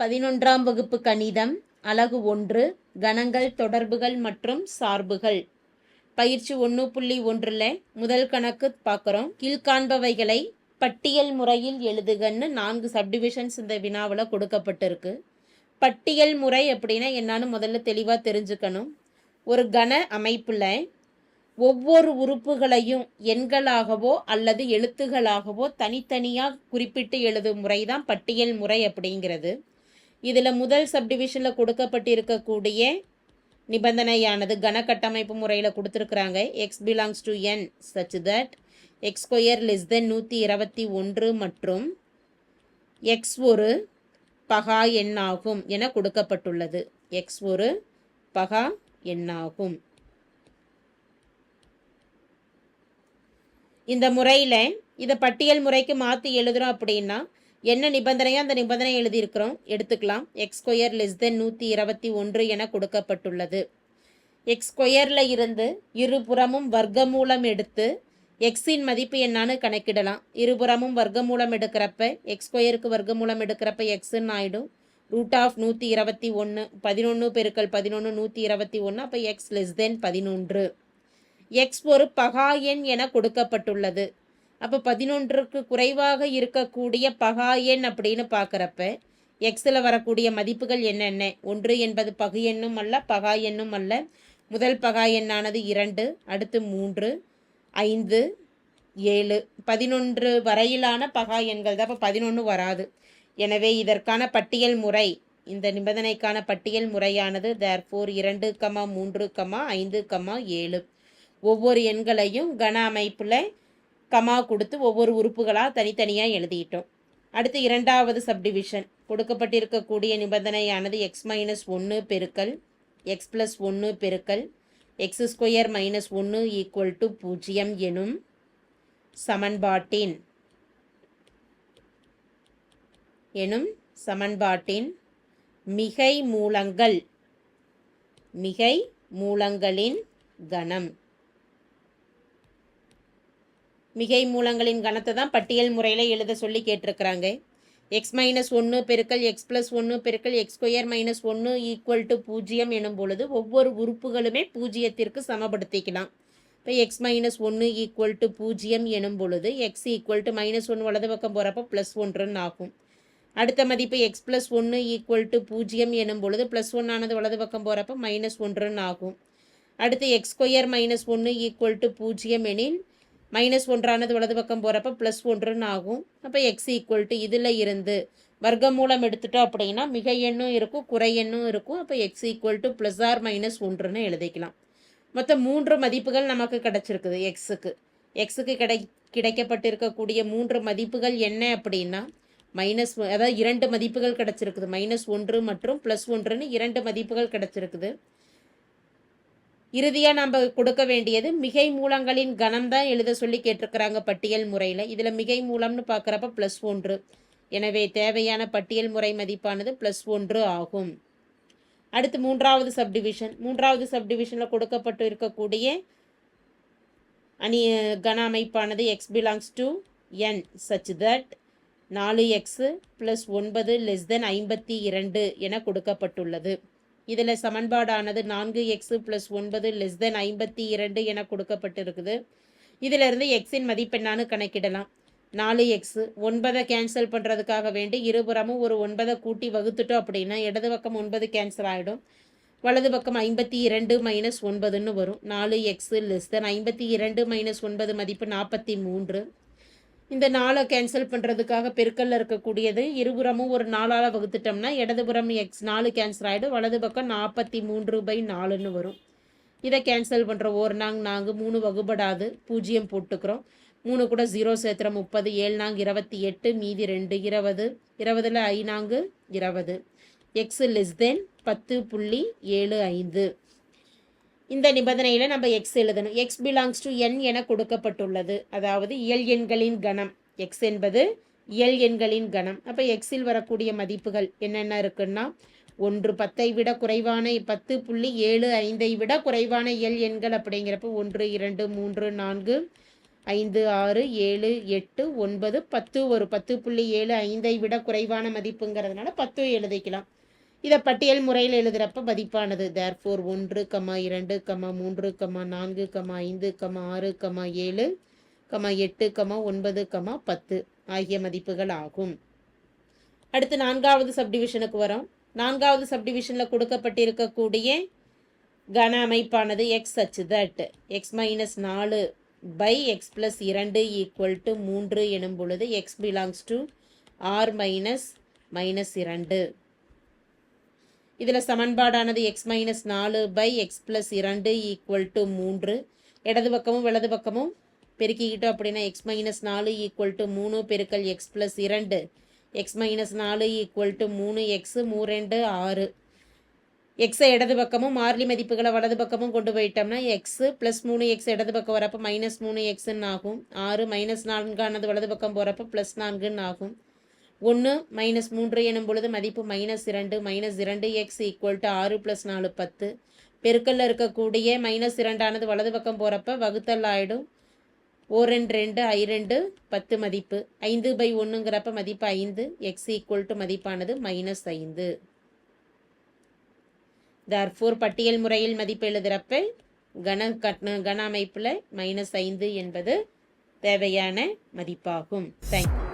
பதினொன்றாம் வகுப்பு கணிதம் அலகு ஒன்று கணங்கள் தொடர்புகள் மற்றும் சார்புகள். பயிற்சி ஒன்று புள்ளி ஒன்றில் முதல் கணக்கு பார்க்குறோம். கீழ்காண்பவைகளை பட்டியல் முறையில் எழுதுகன்னு நான்கு சப்டிவிஷன்ஸ் இந்த வினாவில் கொடுக்கப்பட்டிருக்கு. பட்டியல் முறை அப்படின்னா என்னன்னு முதல்ல தெளிவாக தெரிஞ்சுக்கணும். ஒரு கன அமைப்பில் ஒவ்வொரு உறுப்புகளையும் எண்களாகவோ அல்லது எழுத்துகளாகவோ தனித்தனியாக குறிப்பிட்டு எழுதும் முறை தான் பட்டியல் முறை அப்படிங்கிறது. இதில் முதல் சப்டிவிஷனில் கொடுக்கப்பட்டிருக்கக்கூடிய நிபந்தனையானது கணக்கட்டமைப்பு முறையில் கொடுத்துருக்குறாங்க. X belongs to N such that X square less than நூற்றி இருபத்தி ஒன்று மற்றும் எக்ஸ் ஒரு பகா எண்ணாகும் என கொடுக்கப்பட்டுள்ளது. எக்ஸ் ஒரு பகா எண்ணாகும் இந்த முறையில் இதை பட்டியல் முறைக்கு மாற்றி எழுதுகிறோம் அப்படின்னா என்ன நிபந்தனையோ அந்த நிபந்தனை எழுதியிருக்கிறோம். எடுத்துக்கலாம். எக்ஸ் ஸ்கொயர் லெஸ் தென் நூற்றி இருபத்தி ஒன்று என கொடுக்கப்பட்டுள்ளது. எக்ஸ் ஸ்கொயரில் இருந்து இருபுறமும் வர்க்கமூலம் எடுத்து எக்ஸின் மதிப்பு என்னான்னு கணக்கிடலாம். இருபுறமும் வர்க்கமூலம் எடுக்கிறப்ப எக்ஸ் ஸ்கொயருக்கு வர்க்கமூலம் எடுக்கிறப்ப எக்ஸுன்னு ஆகிடும் ரூட் ஆஃப் நூற்றி இருபத்தி ஒன்று பதினொன்று பெருக்கல் பதினொன்று நூற்றி இருபத்தி ஒன்று அப்போ எக்ஸ் லெஸ் தென் பதினொன்று. எக்ஸ் ஒரு பகா எண் என கொடுக்கப்பட்டுள்ளது. அப்போ பதினொன்றுக்கு குறைவாக இருக்கக்கூடிய பகா எண் அப்படின்னு பார்க்குறப்ப எக்ஸில் வரக்கூடிய மதிப்புகள் என்னென்ன? ஒன்று என்பது பகு எண்ணும் அல்ல பகா எண்ணும் அல்ல. முதல் பகா எண்ணானது இரண்டு அடுத்து மூன்று ஐந்து ஏழு. பதினொன்று வரையிலான பகா எண்கள் தான். அப்போ பதினொன்று வராது. எனவே இதற்கான பட்டியல் முறை இந்த நிபந்தனைக்கான பட்டியல் முறையானது தேர்ஃபோர் இரண்டு கமா மூன்று கமா ஐந்து கமா ஏழு. ஒவ்வொரு எண்களையும் கன அமைப்பில் கமா கொடுத்து ஒவ்வொரு உறுப்புகளாக தனித்தனியாக எழுதிட்டோம். அடுத்து இரண்டாவது சப்டிவிஷன் கொடுக்கப்பட்டிருக்கக்கூடிய நிபந்தனையானது எக்ஸ் மைனஸ் ஒன்று பெருக்கல் எக்ஸ் ப்ளஸ் ஒன்று பெருக்கல் எக்ஸ் ஸ்கொயர் மைனஸ் ஒன்று ஈக்குவல் டு பூஜ்ஜியம் எனும் சமன்பாட்டின் எனும் சமன்பாட்டின் மிகை மூலங்கள் மிகை மூலங்களின் கணம். மிகை மூலங்களின் கணத்தை தான் பட்டியல் முறையில் எழுத சொல்லி கேட்டிருக்கிறாங்க. எக்ஸ் மைனஸ் ஒன்று பெருக்கல் எக்ஸ் ப்ளஸ் ஒன்று பெருக்கல் எக்ஸ் ஸ்கொயர் மைனஸ் ஒன்று ஈக்குவல் டு பூஜ்ஜியம் எனும் பொழுது ஒவ்வொரு உறுப்புகளுமே பூஜ்ஜியத்திற்கு சமப்படுத்திக்கலாம். இப்போ எக்ஸ் மைனஸ் ஒன்று ஈக்குவல் டு பூஜ்ஜியம் எனும் பொழுது எக்ஸ் ஈக்குவல் டு மைனஸ் ஒன்று வலது பக்கம் போகிறப்ப ப்ளஸ் ஒன்றுன்னு ஆகும். அடுத்த மதிப்பு எக்ஸ் ப்ளஸ் ஒன்று ஈக்குவல் டு பூஜ்ஜியம் எனும் பொழுது ப்ளஸ் ஒன் ஆனது வலது பக்கம் போகிறப்ப மைனஸ் ஒன்றுன்னு ஆகும். அடுத்து எக்ஸ் ஸ்கொயர் மைனஸ் ஒன்று ஈக்குவல் டு பூஜ்ஜியம் எனில் மைனஸ் ஒன்றானது வலது பக்கம் போகிறப்ப ப்ளஸ் ஒன்றுன்னு ஆகும். அப்போ எக்ஸ் ஈக்குவல் டு இதில் இருந்து வர்க்கமூலம் எடுத்துட்டோம் அப்படின்னா மிக எண்ணும் இருக்கும் குறை எண்ணும் இருக்கும். அப்போ X equal to plus or minus ஒன்றுன்னு எழுதிக்கலாம். மொத்தம் மூன்று மதிப்புகள் நமக்கு கிடச்சிருக்குது எக்ஸுக்கு எக்ஸுக்கு கிடை கிடைக்கப்பட்டிருக்கக்கூடிய மூன்று மதிப்புகள் என்ன அப்படின்னா மைனஸ் அதாவது இரண்டு மதிப்புகள் கிடச்சிருக்குது. மைனஸ் ஒன்று மற்றும் ப்ளஸ் ஒன்றுன்னு இரண்டு மதிப்புகள் கிடச்சிருக்குது. இறுதியாக நம்ம கொடுக்க வேண்டியது மிகை மூலங்களின் கணம் தான் எழுத சொல்லி கேட்டிருக்கிறாங்க பட்டியல் முறையில். இதில் மிகை மூலம்னு பார்க்குறப்ப ப்ளஸ் ஒன்று. எனவே தேவையான பட்டியல் முறை மதிப்பானது ப்ளஸ் ஒன்று ஆகும். அடுத்து மூன்றாவது சப்டிவிஷன் மூன்றாவது சப்டிவிஷனில் கொடுக்கப்பட்டு இருக்கக்கூடிய அணி கன அமைப்பானது X belongs to N such that நாலு எக்ஸு ப்ளஸ் ஒன்பது லெஸ் தென் ஐம்பத்தி இரண்டு என கொடுக்கப்பட்டுள்ளது. இதில் சமன்பாடானது நான்கு எக்ஸு ப்ளஸ் ஒன்பது லெஸ் தென் ஐம்பத்தி இரண்டு என கொடுக்கப்பட்டிருக்குது. இதிலிருந்து எக்ஸின் மதிப்பெண்ணான்னு கணக்கிடலாம். நாலு எக்ஸு ஒன்பதை கேன்சல் பண்ணுறதுக்காக வேண்டி இருபுறமும் ஒரு ஒன்பதை கூட்டி வகுத்துட்டோம் அப்படின்னா இடது பக்கம் ஒன்பது கேன்சல் ஆகிடும் வலது பக்கம் ஐம்பத்தி இரண்டு மைனஸ் ஒன்பதுன்னு வரும். நாலு எக்ஸு லெஸ் தென் ஐம்பத்தி இரண்டு மைனஸ் ஒன்பது மதிப்பு நாற்பத்தி மூன்று. இந்த நாளை கேன்சல் பண்ணுறதுக்காக பெருக்கல்ல இருக்கக்கூடியது. இருபுறமும் ஒரு நாலால் வகுத்துட்டோம்னா இடதுபுறம் எக்ஸ் நாலு கேன்சல் ஆகிடும் வலது பக்கம் நாற்பத்தி மூன்று பை நாலுன்னு வரும். இதை கேன்சல் பண்ணுற ஒரு நாங் நாங்கள் மூணு வகுபடாது. பூஜ்ஜியம் போட்டுக்கிறோம். மூணு கூட ஜீரோ சேர்த்துற முப்பது ஏழு நாங் இருபத்தி எட்டு மீதி ரெண்டு இருபது. இருபதில் ஐநாங்கு இருபது. எக்ஸ் லெஸ் தென் பத்து புள்ளி ஏழு ஐந்து. இந்த நிபந்தனையில் நம்ம எக்ஸ் எழுதணும். எக்ஸ் பிலாங்ஸ் டு என் என கொடுக்கப்பட்டுள்ளது. அதாவது இயல் எண்களின் கணம். எக்ஸ் என்பது இயல் எண்களின் கணம். அப்போ எக்ஸில் வரக்கூடிய மதிப்புகள் என்னென்ன இருக்குன்னா ஒன்று பத்தை விட குறைவான பத்து புள்ளி ஏழு ஐந்தை விட குறைவான இயல் எண்கள் அப்படிங்கிறப்ப ஒன்று இரண்டு மூன்று நான்கு ஐந்து ஆறு ஏழு எட்டு ஒன்பது பத்து. ஒரு பத்து புள்ளி ஏழு ஐந்தை விட குறைவான மதிப்புங்கிறதுனால பத்து எழுதிக்கலாம். இதை பட்டியல் முறையில் எழுதுகிறப்ப மதிப்பானது. தேர்ஃபோர் ஒன்று கமா இரண்டு கமா மூன்று கமா நான்கு கமா ஐந்து கமா ஆறு கமா ஏழு கமா எட்டு கமா ஒன்பது கமா பத்து ஆகிய மதிப்புகள் ஆகும். அடுத்து நான்காவது சப்டிவிஷனுக்கு வரோம். நான்காவது சப்டிவிஷனில் கொடுக்கப்பட்டிருக்கக்கூடிய கன அமைப்பானது எக்ஸ் அச்சு தட் எக்ஸ் மைனஸ் நாலு பை எக்ஸ் ப்ளஸ் இரண்டு ஈக்குவல் டு மூன்று எனும் பொழுது X belongs to R minus minus இரண்டு. இதில் சமன்பாடானது எக்ஸ் மைனஸ் நாலு பை எக்ஸ் ப்ளஸ் இரண்டு ஈக்குவல் டு மூன்று. இடது பக்கமும் வலது பக்கமும் பெருக்கிக்கிட்டோம் அப்படின்னா எக்ஸ் மைனஸ் நாலு ஈக்குவல் டு மூணு பெருக்கல் எக்ஸ் ப்ளஸ் இரண்டு. எக்ஸ் மைனஸ் நாலு ஈக்குவல் டு மூணு எக்ஸு மூரெண்டு ஆறு. எக்ஸை இடது பக்கமும் மாறிலி மதிப்புகளை வலது பக்கமும் கொண்டு போயிட்டோம்னா எக்ஸு ப்ளஸ் மூணு எக்ஸ் இடது பக்கம் வரப்போ மைனஸ் மூணு எக்ஸுன்னு ஆகும். ஆறு மைனஸ் நான்கானது வலது பக்கம் போகிறப்ப ப்ளஸ் நான்குன்னு ஆகும். ஒன்று மைனஸ் மூன்று எனும் பொழுது மதிப்பு மைனஸ் இரண்டு மைனஸ் இரண்டு எக்ஸ் ஈக்குவல் டு ஆறு ப்ளஸ் நாலு பத்து. பெருக்கல்ல இருக்கக்கூடிய மைனஸ் இரண்டானது வலது பக்கம் போகிறப்ப வகுத்தல் ஆகிடும் ஓ ரெண்டு ரெண்டு ஐ ரெண்டு பத்து மதிப்பு. ஐந்து பை ஒன்றுங்கிறப்ப மதிப்பு ஐந்து எக்ஸ் ஈக்குவல் டு மதிப்பானது மைனஸ் ஐந்து. தர்ஃபோர் பட்டியல் முறையில் மதிப்பு எழுதுகிறப்ப கன கட்ன கன அமைப்பில் மைனஸ் ஐந்து என்பது தேவையான மதிப்பாகும். தேங்க்யூ